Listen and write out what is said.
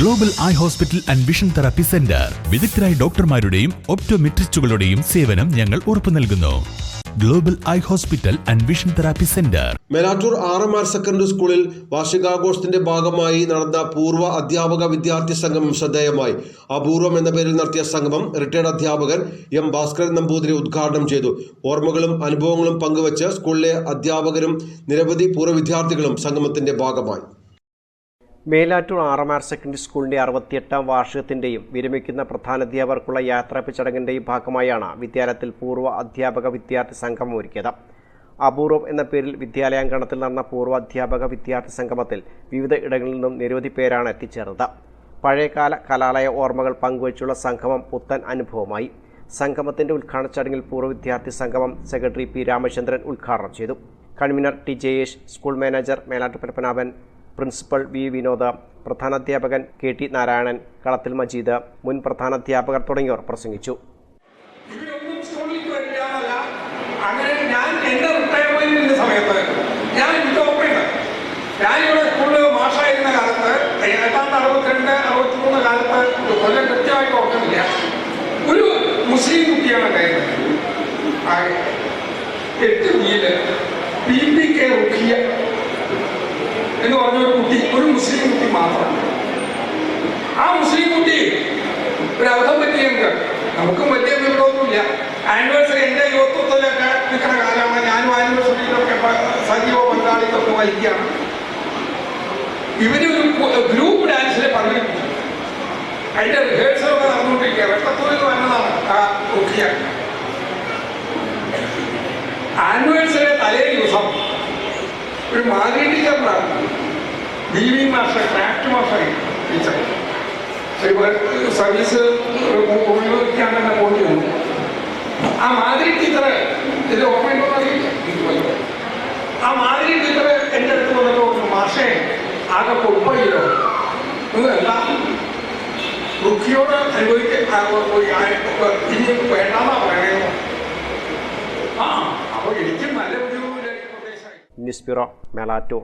Global eye hospital and vision therapy centre വിദഗ്ധരായ ഡോക്ടർമാരുടെയും ഒപ്റ്റോമെട്രിസ്റ്റുകളുടെയും സേവനം ഞങ്ങൾ ഉറപ്പു നൽകുന്നു. Global eye hospital and vision therapy centre Melattur R M R secondary സ്കൂളിൽ വാർഷികാഘോഷത്തിന്റെ ഭാഗമായി നടന്ന പൂർവ അധ്യാപക വിദ്യാർത്ഥി സംഗമം ശ്രദ്ധേയമായി. അപൂർവം എന്ന പേരിൽ നടത്തിയ സംഗമം റിട്ടയർഡ് അധ്യാപകൻ എം ഭാസ്കരൻ നമ്പൂതിരി ഉദ്ഘാടനം ചെയ്തു. ഓർമ്മകളും അനുഭവങ്ങളും പങ്കുവച്ച് സ്കൂളിലെ അധ്യാപകരും നിരവധി പൂർവ വിദ്യാർത്ഥികളും സംഗമത്തിന്റെ ഭാഗമായി. മേലാറ്റൂർ ആർ സെക്കൻഡറി സ്കൂളിന്റെ അറുപത്തിയെട്ടാം വാർഷികത്തിന്റെയും വിരമിക്കുന്ന പ്രധാനാധ്യാപകർക്കുള്ള യാത്രാപ്പ് ചടങ്ങിന്റെയും ഭാഗമായാണ് വിദ്യാലയത്തിൽ പൂർവ അധ്യാപക വിദ്യാർത്ഥി സംഗമം ഒരുക്കിയത്. അപൂർവം എന്ന പേരിൽ വിദ്യാലയാങ്കണത്തിൽ നടന്ന പൂർവ അധ്യാപക വിദ്യാർത്ഥി സംഗമത്തിൽ വിവിധ ഇടങ്ങളിൽ നിന്നും നിരവധി പേരാണ് എത്തിച്ചേർന്നത്. പഴയകാല കലാലയ ഓർമ്മകൾ പങ്കുവച്ചുള്ള സംഗമം പുത്തൻ അനുഭവമായി. സംഗമത്തിന്റെ ഉദ്ഘാടന ചടങ്ങിൽ പൂർവ വിദ്യാർത്ഥി സംഗമം സെക്രട്ടറി പി രാമചന്ദ്രൻ ഉദ്ഘാടനം ചെയ്തു. Convener T Jayesh school manager Melattu Parappanabhan principal V Vinod പ്രധാനാധ്യാപകൻ K T Narayanan കളത്തിൽ മജീദ് മുൻ പ്രധാനാധ്യാപകർ തുടങ്ങിയവർ പ്രസംഗിച്ചു. അങ്ങനെ ഞാൻ ഞാൻ സ്കൂളിൽ ഒരു എന്ന് പറഞ്ഞ ഒരു കുട്ടി ഒരു മുസ്ലിം കുട്ടി മാത്രം. ആ മുസ്ലിം കുട്ടി ഒരു അബദ്ധം ഞങ്ങൾക്ക് നമുക്കും വലിയ വിവരമൊന്നുമില്ല ആനിവേഴ്സറി എന്റെ യുവത്വത്തിലൊക്കെ നിൽക്കുന്ന കാലമാണ് ഞാനും ആനിവേഴ്സറിയിലൊക്കെ സജീവ പങ്കാളിത്തൊക്കെ വഹിക്കുകയാണ്. ഇവരൊരു ഗ്രൂപ്പ് ഡാൻസിലെ പങ്കെടുക്കുന്നു അതിന്റെ റിഹേഴ്സലൊക്കെ നടന്നുകൊണ്ടിരിക്കുക വെട്ടത്തൂരിൽ വന്നതാണ് ആ കുട്ടിയാണ് ആനിവേഴ്സറി തലേ ദിവസം ഒരു മാതിരി ടീച്ചറിനാണ് B V master craft master teacher service ഉപയോഗിക്കാൻ തന്നെ പോയി വന്നു. ആ മാതിരി ടീച്ചറ് ഇത് ഓർമ്മയുണ്ടോ. ആ മാതിരി ടീച്ചറ് എന്റെ അടുത്ത് വന്നിട്ട് പറഞ്ഞു മാഷേ ആകെ പൊപ്പയില്ലോ ഇതല്ല ദുഃഖിയോട് അനുഭവിക്കാൻ ഇനി വേണ്ടാന്നാ പറയണേ ആ അപ്പൊ എനിക്ക് നല്ല ഒരു ന്യൂസ് ബ്യൂറോ മേലാറ്റൂർ